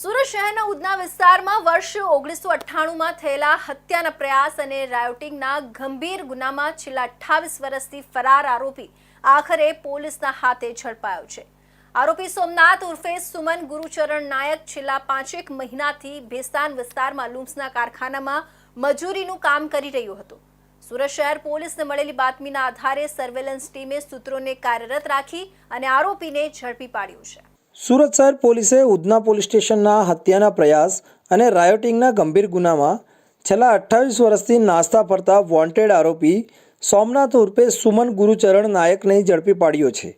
સુરત શહેરના ઉદના વિસ્તારમાં વર્ષ ઓગણીસો અઠ્ઠાણુંમાં થયેલા હત્યાના પ્રયાસ અને રાયોટિંગના ગંભીર ગુનામાં છેલ્લા અઠ્ઠાવીસ વર્ષથી ફરાર આરોપી આખરે પોલીસના હાથે ઝડપાયો છે. આરોપી સોમનાથ ઉર્ફે સુમન ગુરુચરણ નાયક છેલ્લા પાંચેક મહિનાથી ભેસ્તાન વિસ્તારમાં લૂમ્સના કારખાનામાં મજૂરીનું કામ કરી રહ્યો હતો. સુરત શહેર પોલીસને મળેલી બાતમીના આધારે સર્વેલન્સ ટીમે સૂત્રોને કાર્યરત રાખી અને આરોપીને ઝડપી પાડ્યો છે. સુરત શહેર પોલીસે ઉધના પોલીસ સ્ટેશનના હત્યાના પ્રયાસ અને રાયોટિંગના ગંભીર ગુનામાં છેલ્લા અઠ્ઠાવીસ વર્ષથી નાસ્તા ફરતા વોન્ટેડ આરોપી સોમનાથ ઉર્ફે સુમન ગુરુચરણ નાયકને ઝડપી પાડ્યો છે.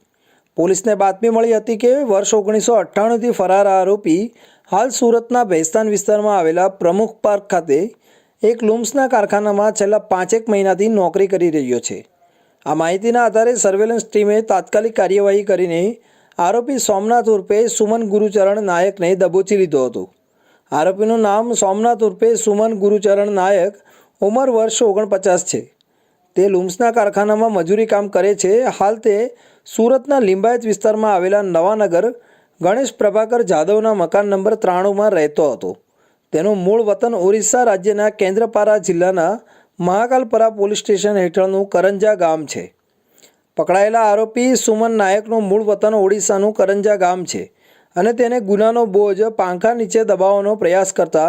પોલીસને બાતમી મળી હતી કે વર્ષ ઓગણીસો અઠ્ઠાણુંથી ફરાર આરોપી હાલ સુરતના ભેસ્તાન વિસ્તારમાં આવેલા પ્રમુખ પાર્ક ખાતે એક લૂમ્સના કારખાનામાં છેલ્લા પાંચેક મહિનાથી નોકરી કરી રહ્યો છે. આ માહિતીના આધારે સર્વેલન્સ ટીમે તાત્કાલિક કાર્યવાહી કરીને આરોપી સોમનાથ ઉર્ફે સુમન ગુરુચરણ નાયકને દબોચી લીધો હતો. આરોપીનું નામ સોમનાથ ઉર્ફે સુમન ગુરુચરણ નાયક, ઉંમર વર્ષ ઓગણપચાસ છે. તે લુમ્સના કારખાનામાં મજૂરી કામ કરે છે. હાલ તે સુરતના લિંબાયત વિસ્તારમાં આવેલા નવાનગર, ગણેશ પ્રભાકર જાદવના મકાન નંબર ત્રાણુંમાં રહેતો હતો. તેનું મૂળ વતન ઓરિસ્સા રાજ્યના કેન્દ્રપારા જિલ્લાના મહાકાલપરા પોલીસ સ્ટેશન હેઠળનું કરંજા ગામ છે. પકડાયેલા આરોપી સુમન નાયકનું મૂળ વતન ઓડિશાનું કરંજા ગામ છે અને તેને ગુનાનો બોજ પાંખા નીચે દબાવવાનો પ્રયાસ કરતા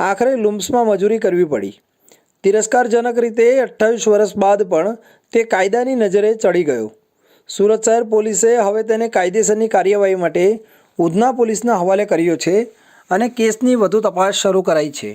આખરે લુમ્સમાં મજૂરી કરવી પડી. તિરસ્કારજનક રીતે અઠ્ઠાવીસ વર્ષ બાદ પણ તે કાયદાની નજરે ચડી ગયો. સુરત શહેર પોલીસે હવે તેને કાયદેસરની કાર્યવાહી માટે ઉધના પોલીસના હવાલે કર્યો છે અને કેસની વધુ તપાસ શરૂ કરાઈ છે.